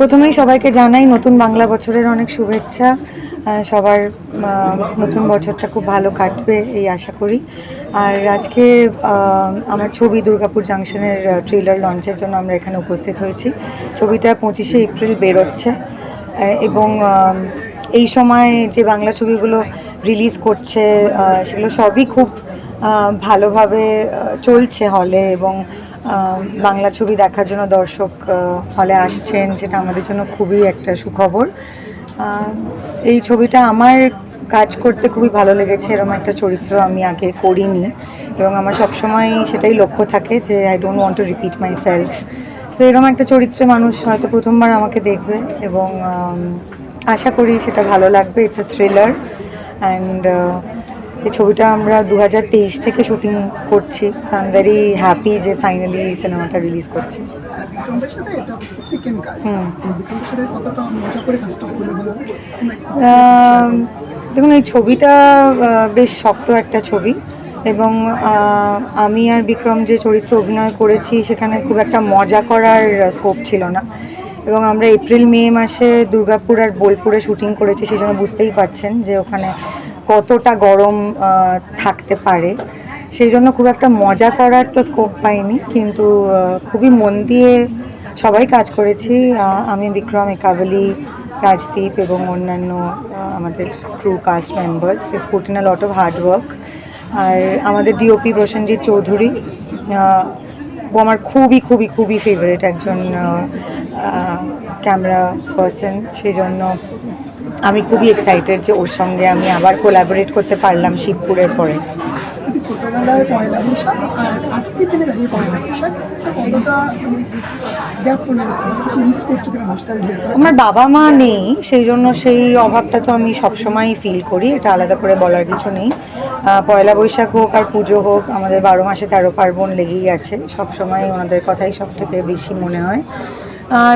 প্রথমেই সবাইকে জানাই নতুন বাংলা বছরের অনেক শুভেচ্ছা। সবার নতুন বছরটা খুব ভালো কাটবে এই আশা করি। আর আজকে আমার ছবি দুর্গাপুর জাংশনের ট্রেলার লঞ্চের জন্য আমরা এখানে উপস্থিত হয়েছি। ছবিটা পঁচিশে এপ্রিল বেরোচ্ছে। এবং এই সময় যে বাংলা ছবিগুলো রিলিজ করছে সেগুলো সবই খুব ভালোভাবে চলছে হলে এবং বাংলা ছবি দেখার জন্য দর্শক হলে আসছেন, সেটা আমাদের জন্য খুবই একটা সুখবর। এই ছবিটা আমার কাজ করতে খুবই ভালো লেগেছে, এরকম একটা চরিত্র আমি আগে করিনি। এবং আমার সবসময় সেটাই লক্ষ্য থাকে যে I don't want to repeat myself তো এরকম একটা চরিত্রে মানুষ হয়তো প্রথমবার আমাকে দেখবে এবং আশা করি সেটা ভালো লাগবে। ইটস এ থ্রিলার অ্যান্ড এই ছবিটা আমরা দু হাজার তেইশ থেকে শুটিং করছি। সো আই ভেরি হ্যাপি যে ফাইনালি এই সিনেমাটা রিলিজ করছি। দেখুন এই ছবিটা বেশ শক্ত একটা ছবি এবং আমি আর বিক্রম যে চরিত্র অভিনয় করেছি সেখানে খুব একটা মজা করার স্কোপ ছিল না। এবং আমরা এপ্রিল মে মাসে দুর্গাপুর আর বোলপুরে শুটিং করেছি সেই জন্য বুঝতেই পাচ্ছেন যে ওখানে কতটা গরম থাকতে পারে। সেই জন্য খুব একটা মজা করার তো স্কোপ পাইনি, কিন্তু খুবই মন দিয়ে সবাই কাজ করেছি। আমি, বিক্রম, একাবলি, রাজদীপ এবং অন্যান্য আমাদের crew cast members put in lot of hard work আর আমাদের ডিওপি প্রসেনজিৎ চৌধুরী ও আমার খুবই খুবই খুবই ফেভারিট একজন ক্যামেরা পার্সন সেই জন্য আমি খুবই এক্সাইটেড যে ওর সঙ্গে আমি আবার কোলাবোরেট করতে পারলাম শিবপুরের পরে। ছোটবেলায় পয়লা বৈশাখ আর আজকের দিনে দাঁড়িয়ে পয়লা বৈশাখ কতটা গ্যাপ পড়ে গেছে কিছু মিস করছ কিনা নস্টালজিয়া আমার বাবা মা নেই সেই জন্য সেই অভাবটা তো আমি সবসময়ই ফিল করি এটা আলাদা করে বলার কিছু নেই। পয়লা বৈশাখ হোক আর পুজো হোক আমাদের বারো মাসে তেরো পার্বণ লেগেই আছে সবসময় ওনাদের কথাই সব থেকে বেশি মনে হয়।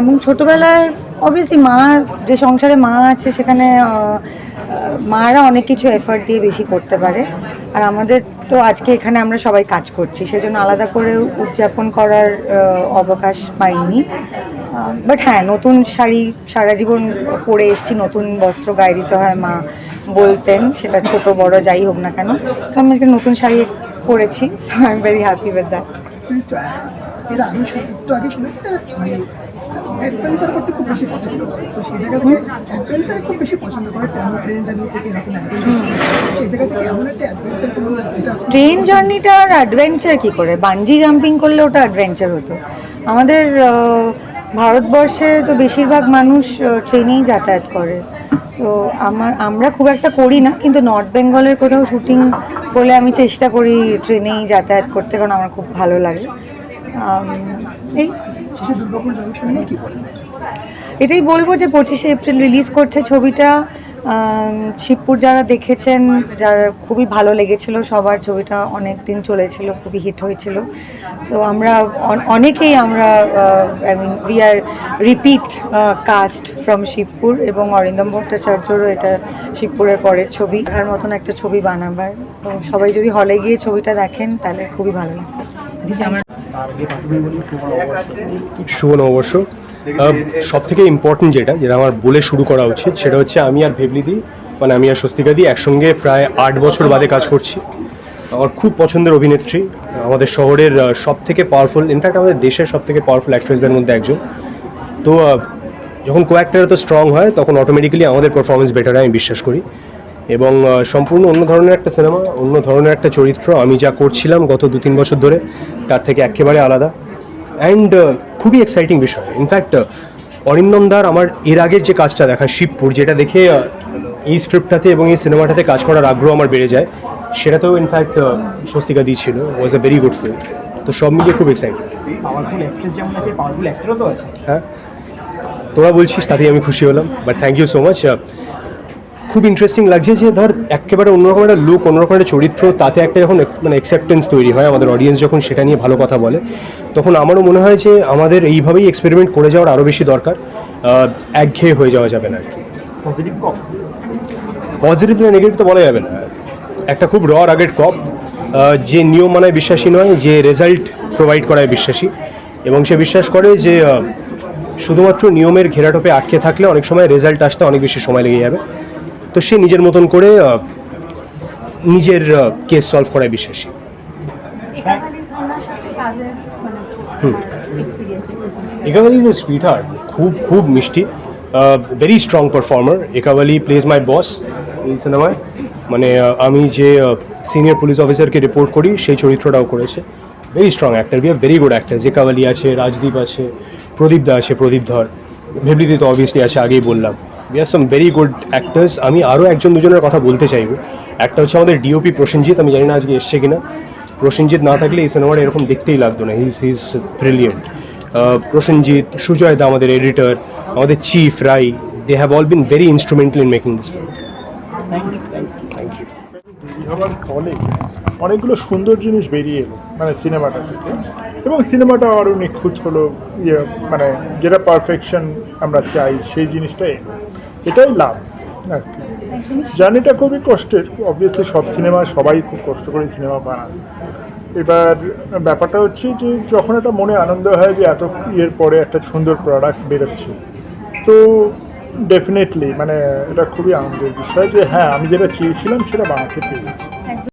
এবং ছোটোবেলায় অবভিয়াসলি মা, যে সংসারে মা আছে, সেখানে মারা অনেক কিছু এফার্ট দিয়ে বেশি করতে পারে। আর আমাদের তো আজকে এখানে আমরা সবাই কাজ করছি, সেজন্য আলাদা করে উদযাপন করার অবকাশ পাইনি। বাট হ্যাঁ নতুন শাড়ি, সারা জীবন পরে এসছি, নতুন বস্ত্র গায়ে দিতে হয় মা বলতেন, সেটা ছোট, বড়, যাই হোক না কেন। সো আমি নতুন শাড়ি পরেছি so I am very happy with that এর আমি একটু আগে শুনেছি যে মানে অ্যাডভেঞ্চার করতে খুব বেশি পছন্দ করে। তো সেই জায়গা থেকে অ্যাডভেঞ্চার খুব বেশি পছন্দ করে তেমন ট্রেন জার্নি থেকে এরকম অ্যাডভেঞ্চার সেই জায়গা থেকে এমন একটা অ্যাডভেঞ্চার এটা ট্রেন জার্নিটা আর অ্যাডভেঞ্চার কী করে? বাঞ্জি জাম্পিং করলে ওটা অ্যাডভেঞ্চার হতো। আমাদের ভারতবর্ষে তো বেশিরভাগ মানুষ ট্রেনেই যাতায়াত করে। তো আমার, আমরা খুব একটা করি না, কিন্তু নর্থ বেঙ্গলের কোথাও শুটিং করলে আমি চেষ্টা করি ট্রেনেই যাতায়াত করতে, কারণ আমার খুব ভালো লাগে। এই। এটাই বলব যে পঁচিশে এপ্রিল রিলিজ করছে ছবিটা। শিবপুর যারা দেখেছেন, যারা খুবই ভালো লেগেছিল সবার, ছবিটা অনেক দিন চলেছিল, খুবই হিট হয়েছিল। তো আমরা অনেকেই আমরা we are repeat cast from Shibpur এবং অরিন্দম ভট্টাচার্যরও এটা শিবপুরের পরের ছবি। তার মতন একটা ছবি বানাবার। তো সবাই যদি হলে গিয়ে ছবিটা দেখেন, তাহলে খুবই ভালো লাগবে। শুভ নববর্ষ। সব থেকে ইম্পর্টেন্ট যেটা যেটা আমার বলে শুরু করা উচিত, সেটা হচ্ছে আমি আর ভেবলিদি মানে আমি আর স্বস্তিকা দি একসঙ্গে প্রায় আট বছর বাদে কাজ করছি। আমার খুব পছন্দের অভিনেত্রী, আমাদের শহরের সব থেকে পাওয়ারফুল ইনফ্যাক্ট আমাদের দেশের সব থেকে পাওয়ারফুল অ্যাক্ট্রেসদের মধ্যে একজন। তো যখন কো অ্যাক্টার এত স্ট্রং হয়, তখন অটোমেটিক্যালি আমাদের পারফরমেন্স বেটার হয় আমি বিশ্বাস করি। এবং সম্পূর্ণ অন্য ধরনের একটা সিনেমা অন্য ধরনের একটা চরিত্র। আমি যা করছিলাম গত দু তিন বছর ধরে তার থেকে একেবারে আলাদা। অ্যান্ড খুবই এক্সাইটিং বিষয়। ইনফ্যাক্ট অরিন্দম দার আমার এর আগের যে কাজটা দেখা শিবপুর যেটা দেখে এই স্ক্রিপ্টটাতে এবং এই সিনেমাটাতে কাজ করার আগ্রহ আমার বেড়ে যায় সেটাতেও ইনফ্যাক্ট স্বস্তিকা দিয়েছিল was a very good film তো সব মিলিয়ে খুব এক্সাইটেড হ্যাঁ। তোরা বলছিস তাতেই আমি খুশি হলাম। But thank you so much খুব ইন্টারেস্টিং লাগছে যে ধর একেবারে অন্যরকম একটা লুক অন্যরকম একটা চরিত্র তাতে একটা যখন মানে অ্যাকসেপ্টেন্স তৈরি হয় আমাদের অডিয়েন্স যখন সেটা নিয়ে ভালো কথা বলে। তখন আমারও মনে হয় যে আমাদের এইভাবেই এক্সপেরিমেন্ট করে যাওয়ার আরও বেশি দরকার। একঘেয়ে হয়ে যাওয়া যাবে না আর কি। পজিটিভ কম পজিটিভ না নেগেটিভ তো বলা যাবে না। একটা খুব র আগের কপ যে নিয়ম মানায় বিশ্বাসী নয় যে রেজাল্ট প্রোভাইড করায় বিশ্বাসী। এবং সে বিশ্বাস করে যে শুধুমাত্র নিয়মের ঘেরাটোপে আটকে থাকলে অনেক সময় রেজাল্ট আসতে অনেক বেশি সময় লেগে যাবে। তো সে নিজের মতন করে নিজের কেস সলভ করায় বিশ্বাসী। একাবালি ইজ সুইট হার্ট খুব খুব মিষ্টি very strong performer Ekavali plays my boss এই সিনেমায় মানে আমি যে সিনিয়র পুলিশ অফিসারকে রিপোর্ট করি সেই চরিত্রটাও করেছে। Very strong actor we are very good actor Ekavali আছে রাজদীপ আছে প্রদীপ দা আছে প্রদীপ ধর। ভেবলিদি তো অবভিয়াসলি আছে আগেই বললাম। We are some very good actors আমি আরও একজন দুজনের কথা বলতে চাইব। একটা হচ্ছে আমাদের ডিওপি প্রসেনজিৎ আমি জানি না আজকে এসছে কিনা। প্রসেনজিৎ না থাকলে এই সিনেমাটা এরকম দেখতেই লাগতো না। His his brilliant Prosenjit Sujoy da আমাদের এডিটর আমাদের chief Rai they have all been very instrumental in making this film thank you thank you হওয়ার ফলে অনেকগুলো সুন্দর জিনিস বেরিয়ে এলো মানে সিনেমাটা থেকে। এবং সিনেমাটা আরও নিখুঁত হলো ইয়ে মানে যেটা পারফেকশন আমরা চাই সেই জিনিসটা এলো। এটাই লাভ। আর কি জার্নিটা খুবই কষ্টের অবভিয়াসলি সব সিনেমা সবাই খুব কষ্ট করে সিনেমা বানান এবার ব্যাপারটা হচ্ছে যে যখন একটা মনে আনন্দ হয় যে এত ইয়ের পরে একটা সুন্দর প্রোডাক্ট বেরোচ্ছে, তো ডেফিনেটলি মানে এটা খুবই আনন্দের বিষয় যে হ্যাঁ আমি যেটা চেয়েছিলাম সেটা বানাতে পেরেছি।